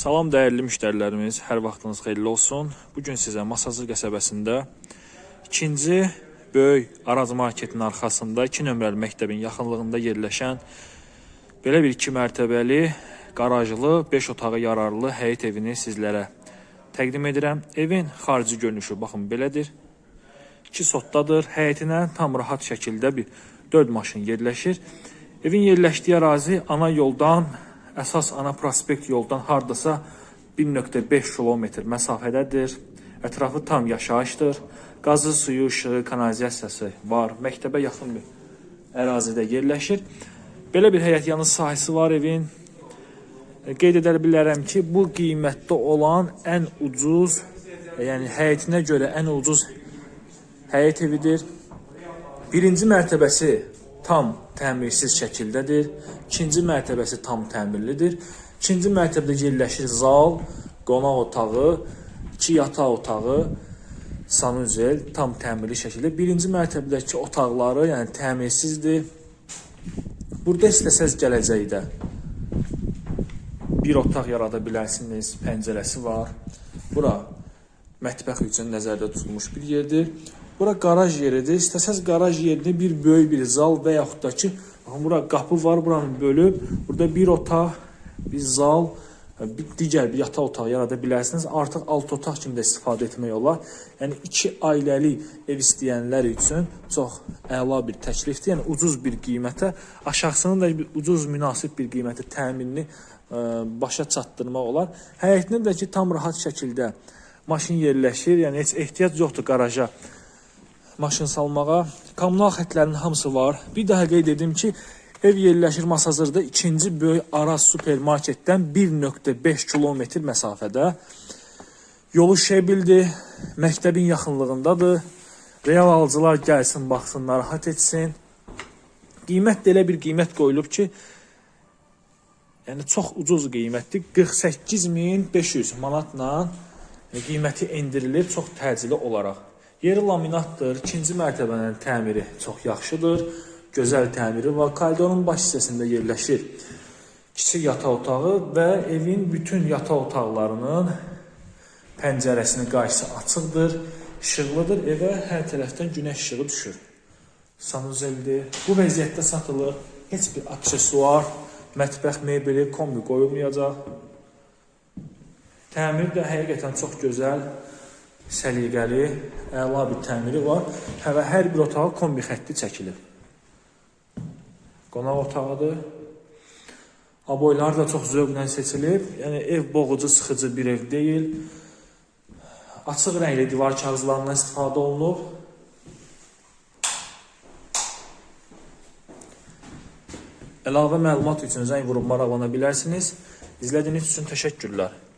Salam dəyərli müştərilərimiz, hər vaxtınız xeyirli olsun. Bu gün sizə Masazır qəsəbəsində ikinci böyük Araz marketinin arxasında 2 nömrəli məktəbin yaxınlığında yerləşən belə bir 2 mərtəbəli qarajlı, 5 otağı yararlı həyət evini sizlərə təqdim edirəm. Evin xarici görünüşü baxın belədir. 2 sotdadır. Həyətinə tam rahat şəkildə bir 4 maşın yerləşir. Evin yerləşdiyi ərazi ana yoldan, əsas ana prospekt yoldan hardasa 1.5 kilometr məsafədədir. Ətrafı tam yaşayışdır. Qazı, suyu, işığı, kanalizasiyası var. Məktəbə yaxın bir ərazidə yerləşir. Belə bir həyət yanı sahəsi var evin. E, Qeyd edə bilərəm ki, bu qiymətdə olan ən ucuz, e, yəni həyətinə görə ən ucuz həyət evidir. Birinci mərtəbəsi tam təmirsiz şəkildədir. İkinci mərtəbəsi tam təmirlidir. İkinci mərtəbədə yerləşir zal, qonaq otağı, iki yataq otağı, sanuzel tam təmirli şəkildə. Birinci mərtəbədəki otaqları, yəni təmirsizdir. Burada istəsəz gələcəkdə bir otaq yarada bilərsiniz, pəncərəsi var. Bura mətbəx üçün nəzərdə tutulmuş bir yerdir. Bura qaraj yeridir. İstəsəz qaraj yerini bir böyük bir zal və yaxud da ki, bura qapı var, buranı bölüb, burada bir otaq, bir zal, bir digər bir yataq otağı yarada bilərsiniz. Artıq alt otaq kimi də istifadə etmək olar. Yəni iki ailəli ev istəyənlər üçün çox əla bir təklifdir. Yəni ucuz bir qiymətə, aşağısını da bir ucuz münasib bir qiymətə təminini ə, başa çatdırmaq olar. Həyətində də ki, tam rahat şəkildə maşın yerləşir. Yəni heç ehtiyac yoxdur qaraja maşın salmağa. Kommunal xətlərinin hamısı var. Bir daha qeyd edim ki, ev yerləşir Masazırda ikinci böyük Araz supermarketdən 1.5 kilometr məsafədə. Yolu şebildir, məktəbin yaxınlığındadır. Real alıcılar gəlsin, baxsın, narahat etsin. Qiymət də elə bir qiymət qoyulub ki, yəni çox ucuz qiymətdir. 48500 manatla yəni qiyməti endirilib çox təcili olaraq. Yeri laminatdır. İkinci mərtəbənin təmiri çox yaxşıdır. Gözəl təmiri var. Koridorun baş hissəsində yerləşir. Kiçik yataq otağı və evin bütün yataq otaqlarının pəncərəsinin qarşısı açıqdır, işıqlıdır. Evə hər tərəfdən günəş işığı düşür. Sanuzeldir. Bu vəziyyətdə satılır. Heç bir aksesuar, mətbəx mebeli, kombi qoyulmayacaq. Təmir də həqiqətən çox gözəl səliqəli, əla bir təmiri var. Hə və hər bir otağa kombi xətti çəkilib. Qonaq otağıdır. Aboylar da çox zövqlə seçilib. Yəni ev boğucu, sıxıcı bir ev deyil. Açıq rəngli divar kağızlarından istifadə olunub. Əlavə məlumat üçün zəng vurub maraqlana bilərsiniz. İzlədiyiniz üçün təşəkkürlər.